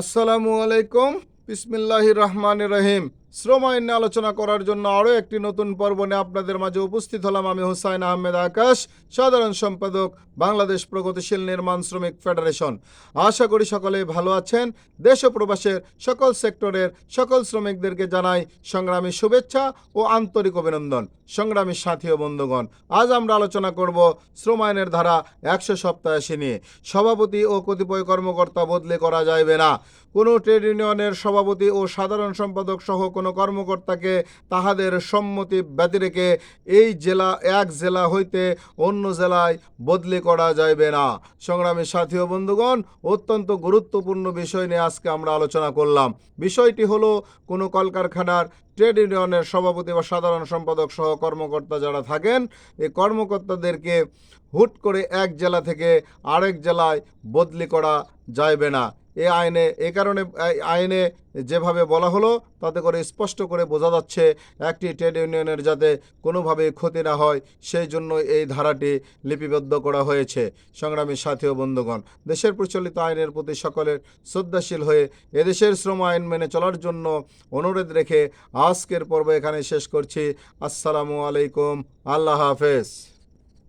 আসসালামু আলাইকুম। বিসমিল্লাহ রহমান রহিম। শ্রম আইন নিয়ে আলোচনা করার জন্য আরও একটি নতুন পর্ব নিয়ে আপনাদের মাঝে উপস্থিত হলাম আমি হুসাইন আহমেদ আকাশ, সাধারণ সম্পাদক, বাংলাদেশ প্রগতিশীল নির্মাণ শ্রমিক ফেডারেশন। আশা করি সকলে ভালো আছেন। দেশ প্রবাসের সকল সেক্টরের সকল শ্রমিকদেরকে জানাই সংগ্রামী শুভেচ্ছা ও আন্তরিক অভিনন্দন। সংগ্রামী সাথী ও বন্ধুগণ, আজ আমরা আলোচনা করব শ্রম আইনের ধারা একশো সপ্তাহাশি নিয়ে। সভাপতি ও কতিপয় কর্মকর্তা বদলে করা যাইবে না। কোনো ট্রেড ইউনিয়নের সভাপতি ও সাধারণ সম্পাদক সহ কোনো কর্মকর্তাকে তাহাদের সম্মতি ব্যতি রেখে এই জেলা, এক জেলা হইতে অন্য জেলায় বদলি করা যাইবে না। সংগ্রামী সাথী ও বন্ধুগণ, অত্যন্ত গুরুত্বপূর্ণ বিষয় নিয়ে আজকে আমরা আলোচনা করলাম। বিষয়টি হলো কোনো কলকারখানার ট্রেড ইউনিয়নের সভাপতি বা সাধারণ সম্পাদক সহ কর্মকর্তা যারা থাকেন, এই কর্মকর্তাদেরকে হুট করে এক জেলা থেকে আরেক জেলায় বদলি করা যাইবে না। এ আইনে, এ কারণে আইনে যেভাবে বলা হলো, তাতে করে স্পষ্ট করে বোঝা যাচ্ছে একটি ট্রেড ইউনিয়নের যাতে কোনোভাবে ক্ষতি না হয়, সেই জন্য এই ধারাটি লিপিবদ্ধ করা হয়েছে। সংগ্রামী সাথী ও বন্ধুগণ, দেশের প্রচলিত আইনের প্রতি সকলের শ্রদ্ধাশীল হয়ে এদেশের শ্রম আইন মেনে চলার জন্য অনুরোধ রেখে আজকের পর্ব এখানে শেষ করছি। আসসালামু আলাইকুম। আল্লাহ হাফেজ।